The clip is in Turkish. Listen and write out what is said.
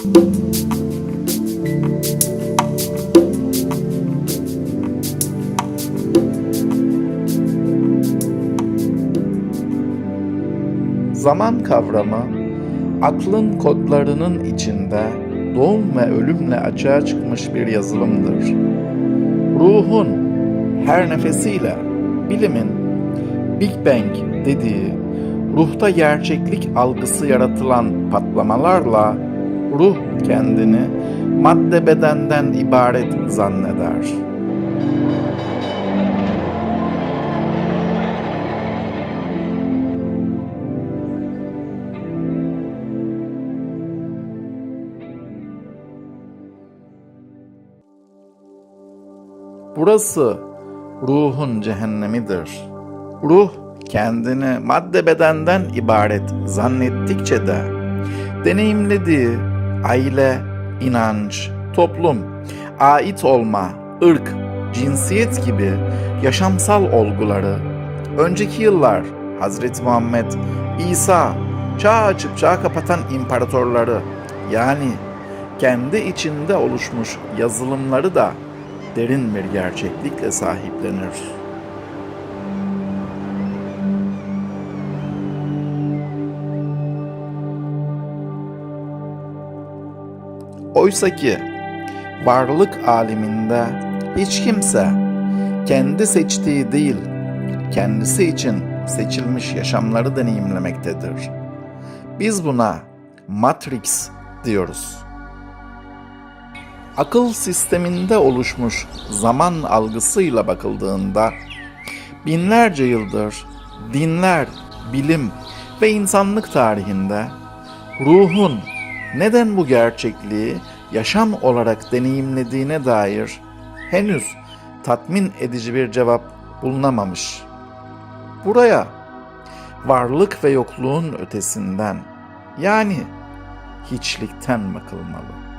Zaman kavramı, aklın kodlarının içinde doğum ve ölümle açığa çıkmış bir yazılımdır. Ruhun her nefesiyle bilimin Big Bang dediği ruhta gerçeklik algısı yaratılan patlamalarla ruh kendini madde bedenden ibaret zanneder. Burası ruhun cehennemidir. Ruh kendini madde bedenden ibaret zannettikçe de deneyimlediği aile, inanç, toplum, ait olma, ırk, cinsiyet gibi yaşamsal olguları önceki yıllar Hazreti Muhammed, İsa, çağ açıp çağ kapatan imparatorları yani kendi içinde oluşmuş yazılımları da derin bir gerçeklikle sahiplenir. Oysa ki varlık aleminde hiç kimse kendi seçtiği değil, kendisi için seçilmiş yaşamları deneyimlemektedir. Biz buna Matrix diyoruz. Akıl sisteminde oluşmuş zaman algısıyla bakıldığında binlerce yıldır dinler, bilim ve insanlık tarihinde ruhun neden bu gerçekliği yaşam olarak deneyimlediğine dair henüz tatmin edici bir cevap bulunamamış. Buraya varlık ve yokluğun ötesinden yani hiçlikten bakılmalı.